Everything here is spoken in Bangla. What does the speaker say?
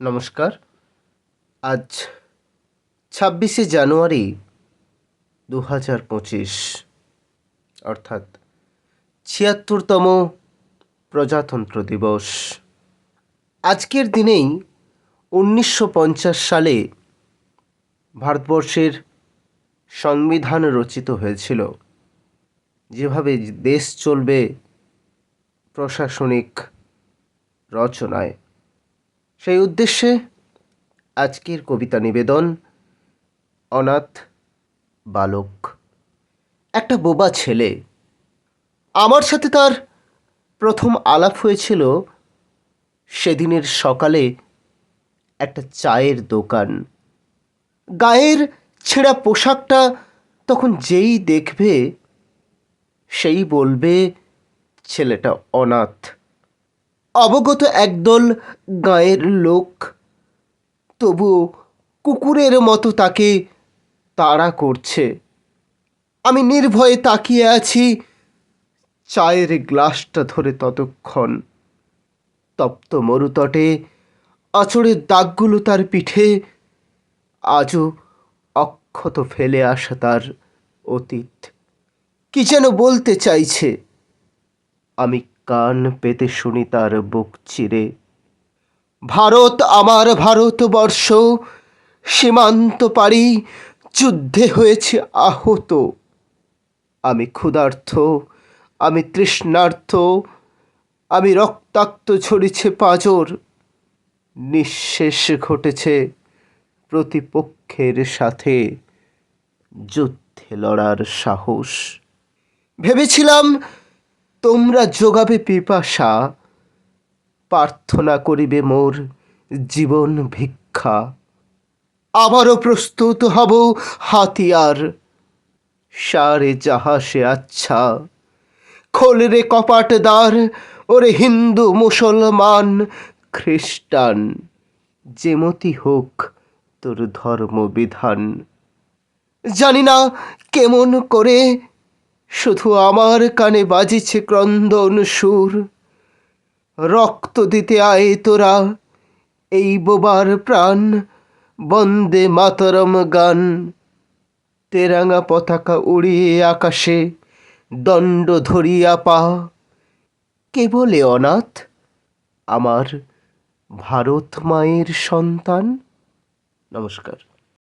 নমস্কার। আজ ছাব্বিশে জানুয়ারি দু হাজার পঁচিশ, অর্থাৎ ছিয়াত্তরতম প্রজাতন্ত্র দিবস। আজকের দিনেই উনিশশো পঞ্চাশ সালে ভারতবর্ষের সংবিধান রচিত হয়েছিল। যেভাবে দেশ চলবে প্রশাসনিক রচনায়। সেই উদ্দেশ্যে আজকের কবিতা নিবেদন, অনাথ বালক। একটা বোবা ছেলে, আমার সাথে তার প্রথম আলাপ হয়েছিল সেদিনের সকালে একটা চায়ের দোকান। গায়ের ছেঁড়া পোশাকটা তখন যেই দেখবে, সেই বলবে, ছেলেটা অনাথ। অবগত একদল গাঁয়ের লোক। তবুও কুকুরের মতো তাকে তাড়া করছে। আমি নির্ভয়ে তাকিয়ে আছি চায়ের গ্লাসটা ধরে ততক্ষণ। তপ্ত মরুতটে আচড়ের দাগগুলো তার পিঠে আজও অক্ষত ফেলে আসা তার অতীত। কি যেন বলতে চাইছে। আমি কান পেতে শুনি তার বুক চিরে। ভারত আমার ভারতবর্ষ, সীমান্ত পারি যুদ্ধে হয়েছে আহত। আমি ক্ষুধার্থ, আমি তৃষ্ণার্থ, আমি রক্তাক্ত ঝরেছে পাজর। নিঃশেষ ঘটেছে প্রতিপক্ষের সাথে যুদ্ধে লড়ার সাহস। ভেবেছিলাম তোমরা যোগাবে পিপাসা, প্রার্থনা করিবে মোর জীবন ভিক্ষা। আবারও প্রস্তুত হব হাতিয়ার, সারে যাহাসে আচ্ছা। খোল রে কপাট দ্বার ওরে হিন্দু, মুসলমান, খ্রিস্টান যেমতি হোক তোর ধর্মবিধান। জানি না কেমন করে শুধু আমার কানে বাজিছে ক্রন্দন সুর। রক্ত দিতে আয় তোরা, এই বোবার প্রাণ। বন্দে মাতরম গান। তেরাঙা পতাকা উড়িয়ে আকাশে দণ্ড ধরিয়া পা। কে বলে অনাথ? আমার ভারত মায়ের সন্তান। নমস্কার।